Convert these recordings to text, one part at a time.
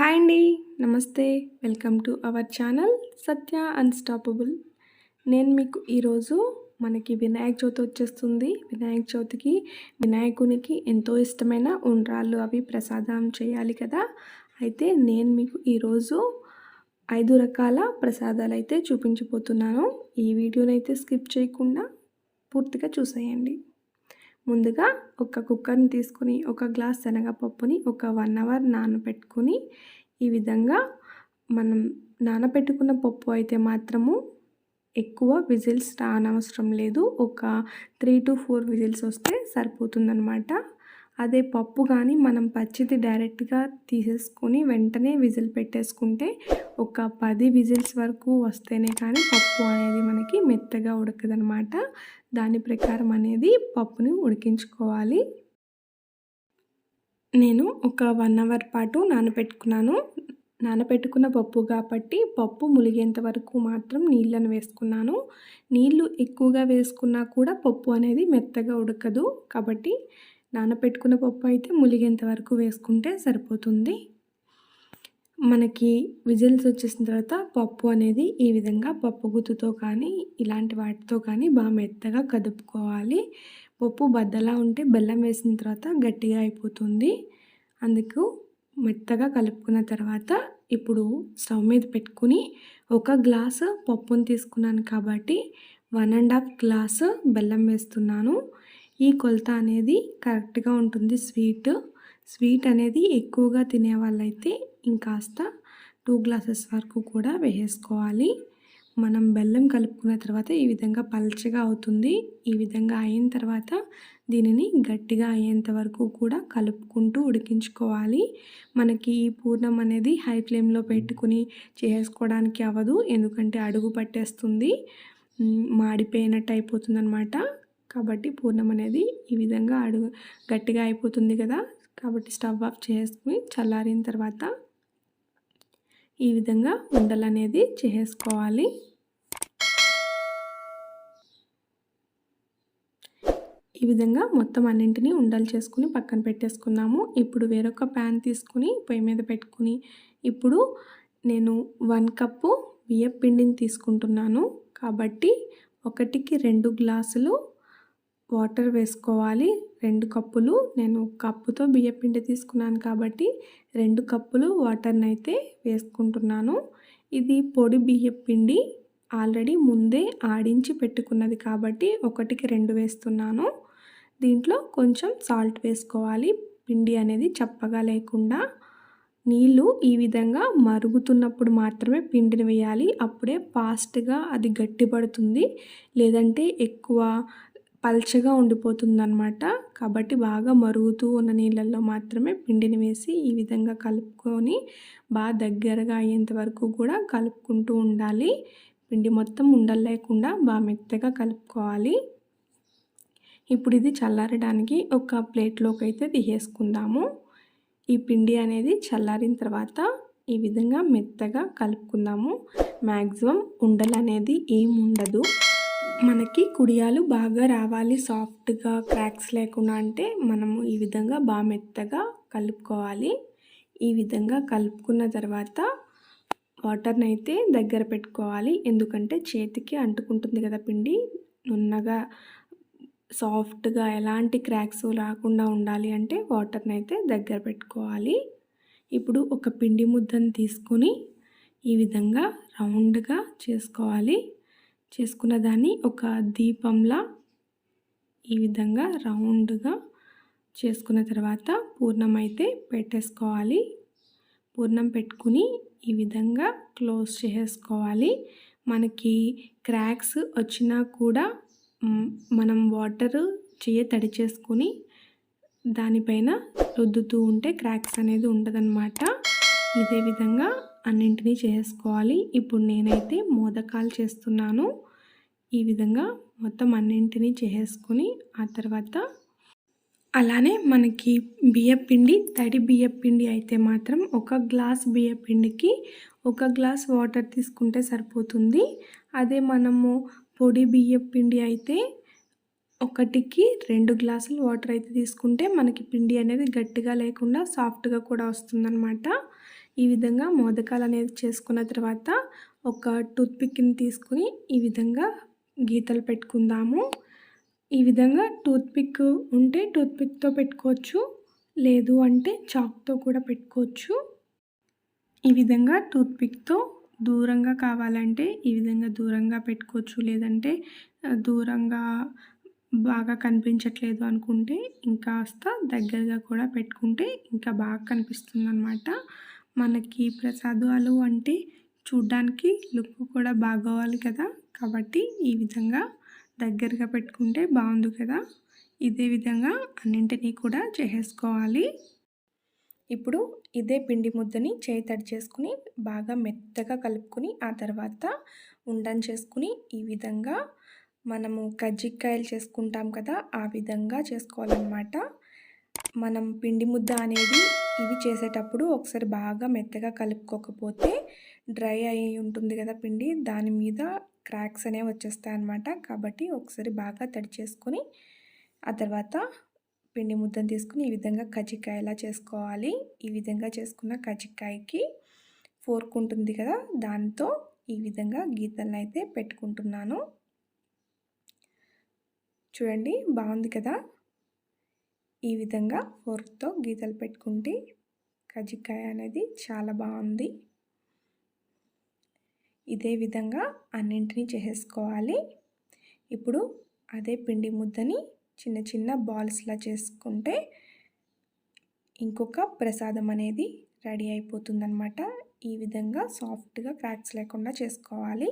Hi అండి నమస్తే. Welcome to our channel Satya unstoppable నేను మీకు ఈరోజు మనకి వినాయక చవితి వచ్చేస్తుంది. వినాయక చవితికి వినాయకునికి ఎంతో ఇష్టమైన ఉండ్రాళ్ళు అవి ప్రసాదం చేయాలి కదా. అయితే నేను మీకు ఈరోజు ఐదు రకాల ప్రసాదాలు అయితే చూపించబోతున్నాను. ఈ వీడియోనైతే స్కిప్ చేయకుండా పూర్తిగా చూసేయండి. ముందుగా ఒక కుక్కర్ని తీసుకుని ఒక గ్లాస్ శనగపప్పుని ఒక వన్ అవర్ నానబెట్టుకుని ఈ విధంగా మనం నానబెట్టుకున్న పప్పు అయితే మాత్రము ఎక్కువ విజిల్స్ రానవసరం లేదు. ఒక త్రీ టు ఫోర్ విజిల్స్ వస్తే సరిపోతుందనమాట అదే పప్పు కానీ మనం పచ్చిది డైరెక్ట్గా తీసేసుకొని వెంటనే విజిల్ పెట్టేసుకుంటే ఒక పది విజిల్స్ వరకు వస్తేనే కానీ పప్పు అనేది మనకి మెత్తగా ఉడకదనమాట దాని ప్రకారం అనేది పప్పుని ఉడికించుకోవాలి. నేను ఒక వన్ అవర్ పాటు నానబెట్టుకున్నాను. నానబెట్టుకున్న పప్పు కాబట్టి పప్పు ములిగేంత వరకు మాత్రం నీళ్ళను వేసుకున్నాను. నీళ్ళు ఎక్కువగా వేసుకున్నా కూడా పప్పు అనేది మెత్తగా ఉడకదు. కాబట్టి నానబెట్టుకున్న పప్పు అయితే ములిగేంత వరకు వేసుకుంటే సరిపోతుంది. మనకి విజిల్స్ వచ్చేసిన తర్వాత పప్పు అనేది ఈ విధంగా పప్పు గుత్తుతో కానీ ఇలాంటి వాటితో కానీ బాగా మెత్తగా కదుపుకోవాలి. పప్పు బద్దలా ఉంటే బెల్లం వేసిన తర్వాత గట్టిగా అయిపోతుంది. అందుకు మెత్తగా కలుపుకున్న తర్వాత ఇప్పుడు స్టవ్ మీద పెట్టుకుని ఒక గ్లాసు పప్పుని తీసుకున్నాను కాబట్టి వన్ అండ్ హాఫ్ గ్లాసు బెల్లం వేస్తున్నాను. ఈ కొలత అనేది కరెక్ట్గా ఉంటుంది స్వీట్. స్వీట్ అనేది ఎక్కువగా తినే వాళ్ళైతే ఇంకాస్త టూ గ్లాసెస్ వరకు కూడా వేసేసుకోవాలి. మనం బెల్లం కలుపుకున్న తర్వాత ఈ విధంగా పల్చగా అవుతుంది. ఈ విధంగా అయిన తర్వాత దీనిని గట్టిగా అయ్యేంత వరకు కూడా కలుపుకుంటూ ఉడికించుకోవాలి. మనకి ఈ పూర్ణం అనేది హై ఫ్లేమ్లో పెట్టుకుని చేసుకోవడానికి అవ్వదు. ఎందుకంటే అడుగు పట్టేస్తుంది. మాడిపోయినట్టు అయిపోతుంది అనమాట కాబట్టి పూర్ణం అనేది ఈ విధంగా అడుగు గట్టిగా అయిపోతుంది కదా. కాబట్టి స్టవ్ ఆఫ్ చేసుకుని చల్లారిన తర్వాత ఈ విధంగా ఉండలు అనేది చేసుకోవాలి. ఈ విధంగా మొత్తం అన్నింటినీ ఉండలు చేసుకుని పక్కన పెట్టేసుకున్నాము. ఇప్పుడు వేరొక ప్యాన్ తీసుకుని పొయ్యి మీద పెట్టుకుని ఇప్పుడు నేను వన్ కప్పు బియ్యం పిండిని తీసుకుంటున్నాను. కాబట్టి ఒకటికి రెండు గ్లాసులు వాటర్ వేసుకోవాలి. రెండు కప్పులు. నేను కప్పుతో బియ్య పిండి తీసుకున్నాను కాబట్టి రెండు కప్పులు వాటర్ని అయితే వేసుకుంటున్నాను. ఇది పొడి బియ్య పిండి. ఆల్రెడీ ముందే ఆడించి పెట్టుకున్నది కాబట్టి ఒకటికి రెండు వేస్తున్నాను. దీంట్లో కొంచెం సాల్ట్ వేసుకోవాలి. పిండి అనేది చప్పగా లేకుండా. నీళ్ళు ఈ విధంగా మరుగుతున్నప్పుడు మాత్రమే పిండిని వేయాలి. అప్పుడే ఫాస్ట్గా అది గట్టిపడుతుంది. లేదంటే ఎక్కువ పల్చగా ఉండిపోతుందన్నమాట. కాబట్టి బాగా మరుగుతూ ఉన్న నీళ్ళల్లో మాత్రమే పిండిని వేసి ఈ విధంగా కలుపుకొని బాగా దగ్గరగా అయ్యేంత వరకు కూడా కలుపుకుంటూ ఉండాలి. పిండి మొత్తం ఉండలు లేకుండా బాగా మెత్తగా కలుపుకోవాలి. ఇప్పుడు ఇది చల్లారడానికి ఒక ప్లేట్లోకి అయితే తీసేసుకుందాము. ఈ పిండి అనేది చల్లారిన తర్వాత ఈ విధంగా మెత్తగా కలుపుకుందాము. మ్యాక్సిమం ఉండలు అనేది ఏం ఉండదు మనకి కుడియాలు బాగా రావాలి. సాఫ్ట్గా క్రాక్స్ లేకుండా అంటే మనము ఈ విధంగా బాగా మెత్తగా కలుపుకోవాలి. ఈ విధంగా కలుపుకున్న తర్వాత వాటర్ని అయితే దగ్గర పెట్టుకోవాలి. ఎందుకంటే చేతికి అంటుకుంటుంది కదా పిండి. నున్నగా సాఫ్ట్గా ఎలాంటి క్రాక్స్ రాకుండా ఉండాలి అంటే వాటర్ని అయితే దగ్గర పెట్టుకోవాలి. ఇప్పుడు ఒక పిండి ముద్దను తీసుకొని ఈ విధంగా రౌండ్గా చేసుకోవాలి. చేసుకున్న దాన్ని ఒక దీపంలా ఈ విధంగా రౌండ్గా చేసుకున్న తర్వాత పూర్ణం అయితే పెట్టేసుకోవాలి. పూర్ణం పెట్టుకుని ఈ విధంగా క్లోజ్ చేసుకోవాలి మనకి క్రాక్స్ వచ్చినా కూడా మనం వాటర్ చేయ తడి చేసుకుని దానిపైన రుద్దుతూ ఉంటే క్రాక్స్ అనేది ఉండదన్నమాట. ఇదే విధంగా అన్నింటినీ చేసుకోవాలి. ఇప్పుడు నేనైతే మోదకాలు చేస్తున్నాను. ఈ విధంగా మొత్తం అన్నింటినీ చేసుకుని ఆ తర్వాత అలానే మనకి బియ్యపిండి తడి బియ్యపిండి అయితే మాత్రం ఒక గ్లాస్ బియ్యపిండికి ఒక గ్లాస్ వాటర్ తీసుకుంటే సరిపోతుంది. అదే మనము పొడి బియ్యపిండి అయితే ఒకటికి రెండు గ్లాసులు వాటర్ అయితే తీసుకుంటే మనకి పిండి అనేది గట్టిగా లేకుండా సాఫ్ట్గా కూడా వస్తుందన్నమాట. ఈ విధంగా మోదకాలు అనేది చేసుకున్న తర్వాత ఒక టూత్పిక్ని తీసుకుని ఈ విధంగా గీతలు పెట్టుకుందాము. ఈ విధంగా టూత్పిక్ ఉంటే టూత్పిక్తో పెట్టుకోవచ్చు లేదు అంటే చాక్తో కూడా పెట్టుకోవచ్చు. ఈ విధంగా టూత్పిక్తో దూరంగా కావాలంటే ఈ విధంగా దూరంగా పెట్టుకోవచ్చు లేదంటే దూరంగా బాగా కనిపించట్లేదు అనుకుంటే ఇంకాస్త దగ్గరగా కూడా పెట్టుకుంటే ఇంకా బాగా కనిపిస్తుంది అనమాట మనకి ప్రసాదాలు అంటే చూడ్డానికి లుక్ కూడా బాగోవాలి కదా. కాబట్టి ఈ విధంగా దగ్గరగా పెట్టుకుంటే బాగుంది కదా. ఇదే విధంగా అన్నింటినీ కూడా చేసేసుకోవాలి. ఇప్పుడు ఇదే పిండి ముద్దని చేయి తడి చేసుకుని బాగా మెత్తగా కలుపుకొని ఆ తర్వాత ఉండని చేసుకుని ఈ విధంగా మనము కజ్జికాయలు చేసుకుంటాం కదా ఆ విధంగా చేసుకోవాలన్నమాట. మనం పిండి ముద్ద అనేది ఇవి చేసేటప్పుడు ఒకసారి బాగా మెత్తగా కలుపుకోకపోతే డ్రై అయి ఉంటుంది కదా పిండి దాని మీద క్రాక్స్ అనేవి వచ్చేస్తాయి అన్నమాట. కాబట్టి ఒకసారి బాగా తడి చేసుకొని ఆ తర్వాత పిండి ముద్దను తీసుకుని ఈ విధంగా కజ్జికాయలా చేసుకోవాలి ఈ విధంగా చేసుకున్న కజ్జికాయకి ఫోర్క్ ఉంటుంది కదా దాంతో ఈ విధంగా గీతలను అయితే పెట్టుకుంటున్నాను. చూడండి బాగుంది కదా? ఈ విధంగా ఫోర్క్తో గీతలు పెట్టుకుంటే కజ్జికాయ అనేది చాలా బాగుంది. ఇదే విధంగా అన్నింటినీ చేసేసుకోవాలి. ఇప్పుడు అదే పిండి ముద్దని చిన్న చిన్న బాల్స్లా చేసుకుంటే ఇంకొక ప్రసాదం అనేది రెడీ అయిపోతుందన్నమాట. ఈ విధంగా సాఫ్ట్గా క్రాక్స్ లేకుండా చేసుకోవాలి.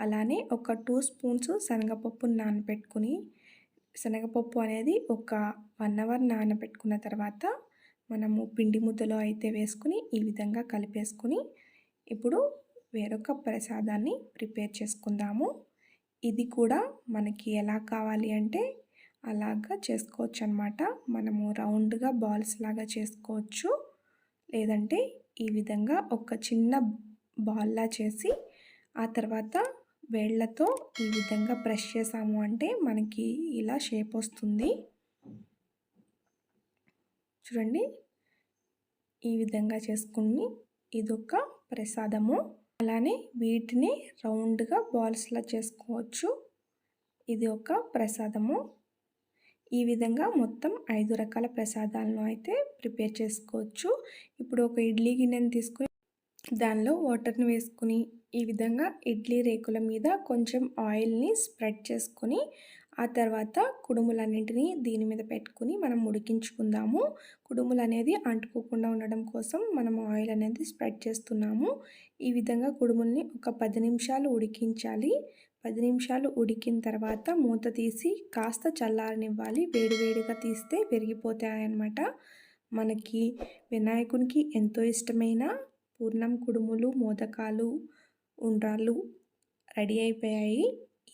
అలానే ఒక టూ స్పూన్స్ శనగపప్పు నానబెట్టుకుని శనగపప్పు అనేది ఒక వన్ అవర్ నానబెట్టుకున్న తర్వాత మనము పిండి ముద్దలో అయితే వేసుకుని ఈ విధంగా కలిపేసుకుని ఇప్పుడు వేరొక ప్రసాదాన్ని ప్రిపేర్ చేసుకుందాము. ఇది కూడా మనకి ఎలా కావాలి అంటే అలాగా చేసుకోవచ్చు అనమాట మనము రౌండ్గా బాల్స్ లాగా చేసుకోవచ్చు. లేదంటే ఈ విధంగా ఒక చిన్న బాల్లా చేసి ఆ తర్వాత వేళ్ళతో ఈ విధంగా బ్రష్ చేసాము అంటే మనకి ఇలా షేప్ వస్తుంది. చూడండి. ఈ విధంగా చేసుకుని ఇదొక ప్రసాదము. అలానే వీటిని రౌండ్గా బాల్స్లా చేసుకోవచ్చు. ఇది ఒక ప్రసాదము. ఈ విధంగా మొత్తం ఐదు రకాల ప్రసాదాలను అయితే ప్రిపేర్ చేసుకోవచ్చు. ఇప్పుడు ఒక ఇడ్లీ గిన్నెని తీసుకొని దానిలో వాటర్ని వేసుకుని ఈ విధంగా ఇడ్లీ రేకుల మీద కొంచెం ఆయిల్ని స్ప్రెడ్ చేసుకొని ఆ తర్వాత కుడుములన్నింటినీ దీని మీద పెట్టుకుని మనం ఉడికించుకుందాము. కుడుములు అనేది అంటుకోకుండా ఉండడం కోసం మనం ఆయిల్ అనేది స్ప్రెడ్ చేస్తున్నాము. ఈ విధంగా కుడుముల్ని ఒక పది నిమిషాలు ఉడికించాలి. పది నిమిషాలు ఉడికిన తర్వాత మూత తీసి కాస్త చల్లారనివ్వాలి. వేడివేడిగా తీస్తే పెరిగిపోతాయన్నమాట. మనకి వినాయకునికి ఎంతో ఇష్టమైన పూర్ణం కుడుములు మోదకాలు ఉండ్రాళ్ళు రెడీ అయిపోయాయి.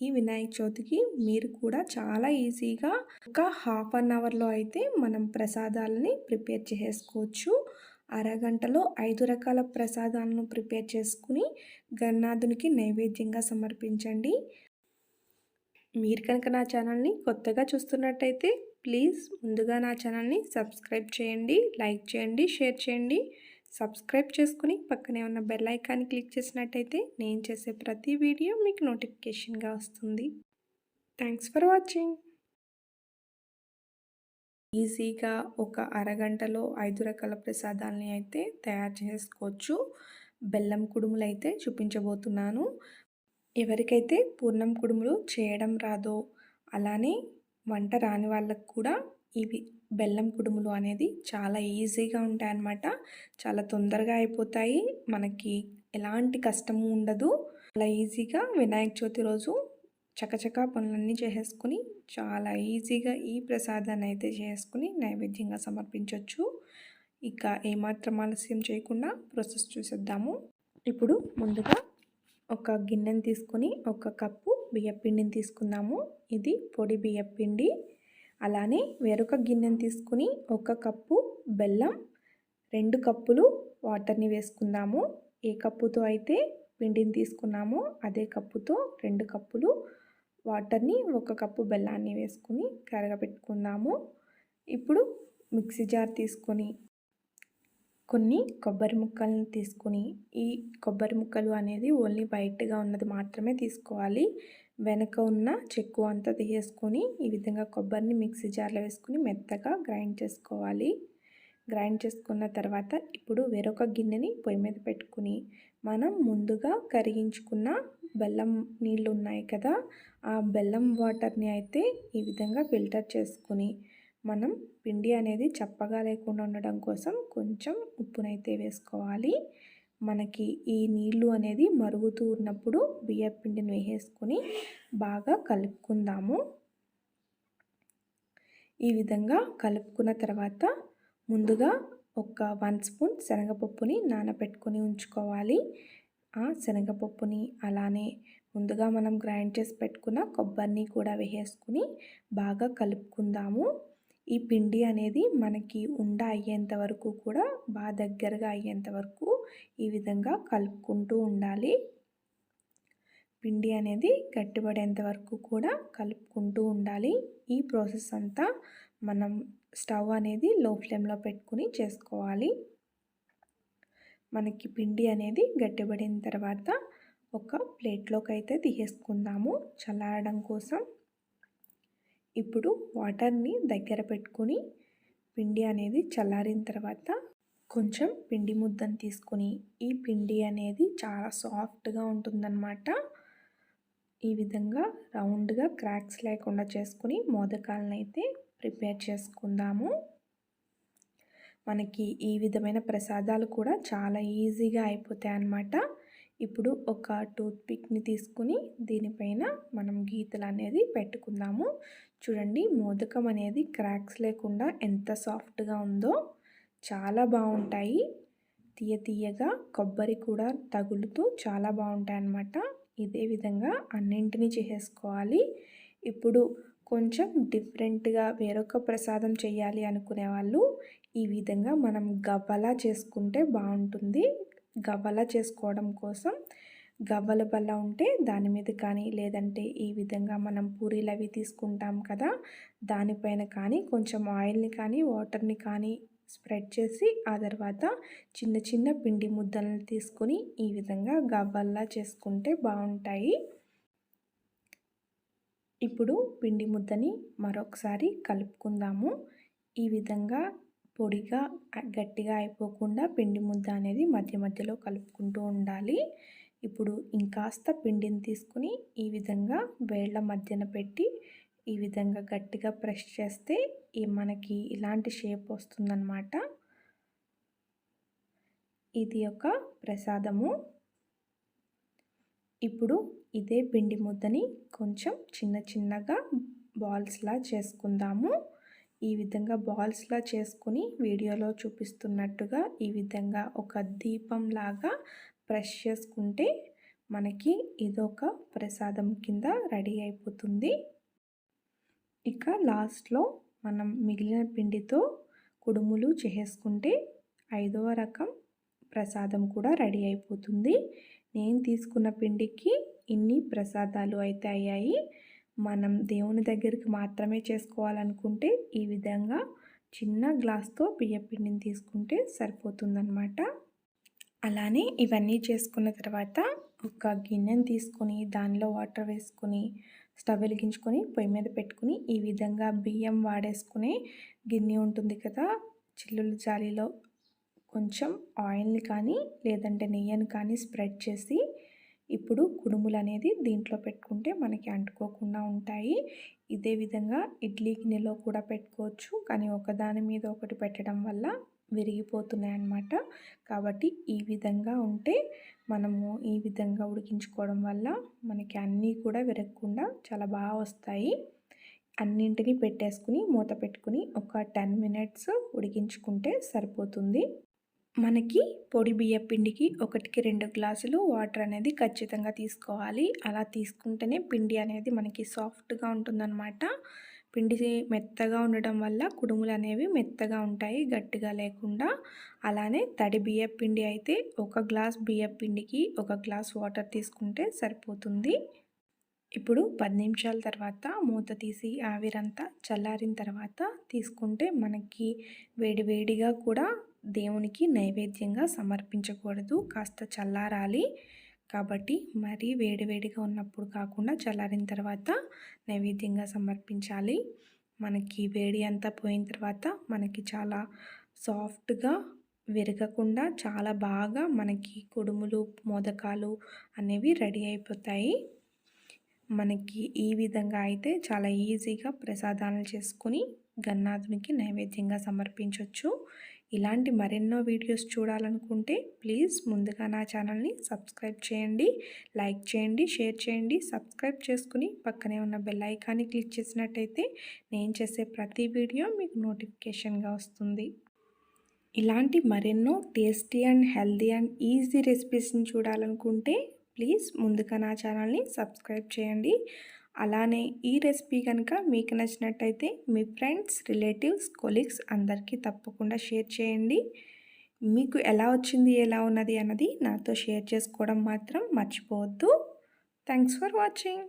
ఈ వినాయక చవితికి మీరు కూడా చాలా ఈజీగా ఒక హాఫ్ అన్ అవర్లో అయితే మనం ప్రసాదాలని ప్రిపేర్ చేసుకోవచ్చు. అరగంటలో ఐదు రకాల ప్రసాదాలను ప్రిపేర్ చేసుకుని గన్నాథునికి నైవేద్యంగా సమర్పించండి. మీరు కనుక నా ఛానల్ని కొత్తగా చూస్తున్నట్టయితే ప్లీజ్ ముందుగా నా ఛానల్ని సబ్స్క్రైబ్ చేయండి లైక్ చేయండి షేర్ చేయండి. సబ్స్క్రైబ్ చేసుకుని పక్కనే ఉన్న బెల్ ఐకాన్ని క్లిక్ చేసినట్టయితే నేను చేసే ప్రతి వీడియో మీకు నోటిఫికేషన్గా వస్తుంది. Thanks for watching. ఈజీగా ఒక అరగంటలో ఐదు రకాల ప్రసాదాలని అయితే తయారు చేసుకోవచ్చు. బెల్లం కుడుములు అయితే చూపించబోతున్నాను. ఎవరికైతే పూర్ణం కుడుములు చేయడం రాదో అలానే వంట రాని వాళ్ళకు కూడా ఇవి బెల్లం కుడుములు అనేది చాలా ఈజీగా ఉంటాయన్నమాట. చాలా తొందరగా అయిపోతాయి. మనకి ఎలాంటి కష్టము ఉండదు. అలా ఈజీగా వినాయక చవితి రోజు చకచకా పనులన్నీ చేసేసుకుని చాలా ఈజీగా ఈ ప్రసాదాన్ని అయితే చేసుకుని నైవేద్యంగా సమర్పించవచ్చు ఇక ఏమాత్రం ఆలస్యం చేయకుండా ప్రాసెస్ చూసేద్దాము. ఇప్పుడు ముందుగా ఒక గిన్నెని తీసుకొని ఒక కప్పు బియ్యపిండిని తీసుకుందాము. ఇది పొడి బియ్యపిండి. అలానే వేరొక గిన్నెను తీసుకుని ఒక కప్పు బెల్లం రెండు కప్పులు వాటర్ని వేసుకుందాము. ఏ కప్పుతో అయితే పిండిని తీసుకున్నామో అదే కప్పుతో రెండు కప్పులు వాటర్ని ఒక కప్పు బెల్లాన్ని వేసుకుని కరగబెట్టుకుందాము ఇప్పుడు మిక్సీ జార్ తీసుకొని కొన్ని కొబ్బరి ముక్కలను తీసుకుని ఈ కొబ్బరి ముక్కలు అనేది ఓన్లీ వైట్గా ఉన్నది మాత్రమే తీసుకోవాలి. వెనక ఉన్న చెక్కు అంతా తీసేసుకొని ఈ విధంగా కొబ్బరిని మిక్సీ జార్లో వేసుకుని మెత్తగా గ్రైండ్ చేసుకోవాలి. గ్రైండ్ చేసుకున్న తర్వాత ఇప్పుడు వేరొక గిన్నెని పొయ్యి మీద పెట్టుకుని మనం ముందుగా కరిగించుకున్న బెల్లం నీళ్ళు ఉన్నాయి కదా ఆ బెల్లం వాటర్ని అయితే ఈ విధంగా ఫిల్టర్ చేసుకుని మనం పిండి అనేది చప్పగా లేకుండా ఉండడం కోసం కొంచెం ఉప్పునైతే వేసుకోవాలి. మనకి ఈ నీళ్ళు అనేది మరుగుతూ ఉన్నప్పుడు బియ్య పిండిని వేసేసుకొని బాగా కలుపుకుందాము. ఈ విధంగా కలుపుకున్న తర్వాత ముందుగా ఒక వన్ స్పూన్ శనగపప్పుని నానబెట్టుకొని ఉంచుకోవాలి. ఆ శనగపప్పుని అలానే ముందుగా మనం గ్రైండ్ చేసి పెట్టుకున్న కొబ్బరిని కూడా వేసేసుకుని బాగా కలుపుకుందాము. ఈ పిండి అనేది మనకి ఉండ అయ్యేంత వరకు కూడా బాగా దగ్గరగా అయ్యేంత వరకు ఈ విధంగా కలుపుకుంటూ ఉండాలి. పిండి అనేది గట్టిపడేంత వరకు కూడా కలుపుకుంటూ ఉండాలి. ఈ ప్రాసెస్ అంతా మనం స్టవ్ అనేది లో ఫ్లేమ్లో పెట్టుకుని చేసుకోవాలి. మనకి పిండి అనేది గట్టిపడిన తర్వాత ఒక ప్లేట్లోకి అయితే తీసేసుకుందాము. చల్లారడం కోసం ఇప్పుడు వాటర్ని దగ్గర పెట్టుకొని పిండి అనేది చల్లారిన తర్వాత కొంచెం పిండి ముద్దను తీసుకొని ఈ పిండి అనేది చాలా సాఫ్ట్గా ఉంటుందన్నమాట. ఈ విధంగా రౌండ్గా క్రాక్స్ లేకుండా చేసుకుని మోదకాలను అయితే ప్రిపేర్ చేసుకుందాము. మనకి ఈ విధమైన ప్రసాదాలు కూడా చాలా ఈజీగా అయిపోతాయి అన్నమాట. ఇప్పుడు ఒక టూత్పిక్ని తీసుకుని దీనిపైన మనం గీతలు అనేది పెట్టుకుందాము. చూడండి మోదకం అనేది క్రాక్స్ లేకుండా ఎంత సాఫ్ట్గా ఉందో చాలా బాగుంటాయి. తీయ తీయగా కొబ్బరి కూడా తగులుతూ చాలా బాగుంటాయి అన్నమాట ఇదే విధంగా అన్నింటినీ చేసేసుకోవాలి. ఇప్పుడు కొంచెం డిఫరెంట్గా వేరొక ప్రసాదం చేయాలి అనుకునే వాళ్ళు ఈ విధంగా మనం గవ్వలా చేసుకుంటే బాగుంటుంది. గవ్వలా చేసుకోవడం కోసం గవ్వల బల్ల ఉంటే దాని మీద కానీ లేదంటే ఈ విధంగా మనం పూరీలు అవి తీసుకుంటాం కదా దానిపైన కానీ కొంచెం ఆయిల్ని కానీ వాటర్ని కానీ స్ప్రెడ్ చేసి ఆ తర్వాత చిన్న చిన్న పిండి ముద్దలను తీసుకొని ఈ విధంగా గవ్వల్లా చేసుకుంటే బాగుంటాయి. ఇప్పుడు పిండి ముద్దని మరొకసారి కలుపుకుందాము. ఈ విధంగా పొడిగా గట్టిగా అయిపోకుండా పిండి ముద్ద అనేది మధ్య మధ్యలో కలుపుకుంటూ ఉండాలి. ఇప్పుడు ఇంకాస్త పిండిని తీసుకుని ఈ విధంగా వేళ్ళ మధ్యన పెట్టి ఈ విధంగా గట్టిగా ప్రెస్ చేస్తే ఈ మనకి ఇలాంటి షేప్ వస్తుందన్నమాట. ఇది ఒక ప్రసాదము. ఇప్పుడు ఇదే పిండి ముద్దని కొంచెం చిన్న చిన్నగా బాల్స్లా చేసుకుందాము. ఈ విధంగా బాల్స్లా చేసుకుని వీడియోలో చూపిస్తున్నట్టుగా ఈ విధంగా ఒక దీపంలాగా బ్రష్ చేసుకుంటే మనకి ఇదొక ప్రసాదం కింద రెడీ అయిపోతుంది. ఇక లాస్ట్లో మనం మిగిలిన పిండితో కుడుములు చేసుకుంటే ఐదవ రకం ప్రసాదం కూడా రెడీ అయిపోతుంది. నేను తీసుకున్న పిండికి ఇన్ని ప్రసాదాలు అయితే అయ్యాయి. మనం దేవుని దగ్గరికి మాత్రమే చేసుకోవాలనుకుంటే ఈ విధంగా చిన్న గ్లాస్తో బియ్య పిండిని తీసుకుంటే సరిపోతుందన్నమాట. అలానే ఇవన్నీ చేసుకున్న తర్వాత ఒక గిన్నెను తీసుకొని దానిలో వాటర్ వేసుకొని స్టవ్ వెలిగించుకొని పొయ్యి మీద పెట్టుకుని ఈ విధంగా బియ్యం వాడేసుకునే గిన్నె ఉంటుంది కదా. చిల్లుల జాలీలో కొంచెం ఆయిల్ని కానీ లేదంటే నెయ్యిని కానీ స్ప్రెడ్ చేసి ఇప్పుడు కుడుములు అనేది దీంట్లో పెట్టుకుంటే మనకి అంటుకోకుండా ఉంటాయి. ఇదే విధంగా ఇడ్లీ గిన్నెలో కూడా పెట్టుకోవచ్చు. కానీ ఒకదాని మీద ఒకటి పెట్టడం వల్ల విరిగిపోతున్నాయి అన్నమాట కాబట్టి ఈ విధంగా ఉంటే మనము ఈ విధంగా ఉడికించుకోవడం వల్ల మనకి అన్నీ కూడా విరగకుండా చాలా బాగా వస్తాయి. అన్నింటినీ పెట్టేసుకుని మూత పెట్టుకుని ఒక టెన్ మినిట్స్ ఉడికించుకుంటే సరిపోతుంది. మనకి పొడి బియ్య పిండికి ఒకటికి రెండు గ్లాసులు వాటర్ అనేది ఖచ్చితంగా తీసుకోవాలి. అలా తీసుకుంటేనే పిండి అనేది మనకి సాఫ్ట్గా ఉంటుందన్నమాట. పిండి మెత్తగా ఉండటం వల్ల కుడుములు అనేవి మెత్తగా ఉంటాయి గట్టిగా లేకుండా. అలానే తడి బియ్య పిండి అయితే ఒక గ్లాస్ బియ్య పిండికి ఒక గ్లాస్ వాటర్ తీసుకుంటే సరిపోతుంది. ఇప్పుడు పది నిమిషాల తర్వాత మూత తీసి ఆవిరంతా చల్లారిన తర్వాత తీసుకుంటే మనకి వేడివేడిగా కూడా దేవునికి నైవేద్యంగా సమర్పించకూడదు. కాస్త చల్లారాలి. కాబట్టి మరీ వేడివేడిగా ఉన్నప్పుడు కాకుండా చల్లారిన తర్వాత నైవేద్యంగా సమర్పించాలి. మనకి వేడి అంతా పోయిన తర్వాత మనకి చాలా సాఫ్ట్గా విరగకుండా చాలా బాగా మనకి కుడుములు మోదకాలు అనేవి రెడీ అయిపోతాయి. మనకి ఈ విధంగా అయితే చాలా ఈజీగా ప్రసాదాలు చేసుకొని గన్నాథునికి నైవేద్యంగా సమర్పించవచ్చు ఇలాంటి మరెన్నో వీడియోస్ చూడాలనుకుంటే ప్లీజ్ ముందుగా నా ఛానల్ని సబ్స్క్రైబ్ చేయండి లైక్ చేయండి షేర్ చేయండి సబ్స్క్రైబ్ చేసుకుని పక్కనే ఉన్న బెల్ ఐకాన్ని క్లిక్ చేసినట్టయితే నేను చేసే ప్రతి వీడియో మీకు నోటిఫికేషన్గా వస్తుంది. ఇలాంటి మరెన్నో tasty and healthy and easy రెసిపీస్ని చూడాలనుకుంటే ప్లీజ్ ముందుగా నా ఛానల్ని సబ్స్క్రైబ్ చేయండి. అలానే ఈ రెసిపీ కనుక మీకు నచ్చినట్టయితే మీ ఫ్రెండ్స్ రిలేటివ్స్ కొలీగ్స్ అందరికీ తప్పకుండా షేర్ చేయండి. మీకు ఎలా వచ్చింది ఎలా ఉన్నది అన్నది నాతో షేర్ చేసుకోవడం మాత్రం మర్చిపోవద్దు. Thanks for watching.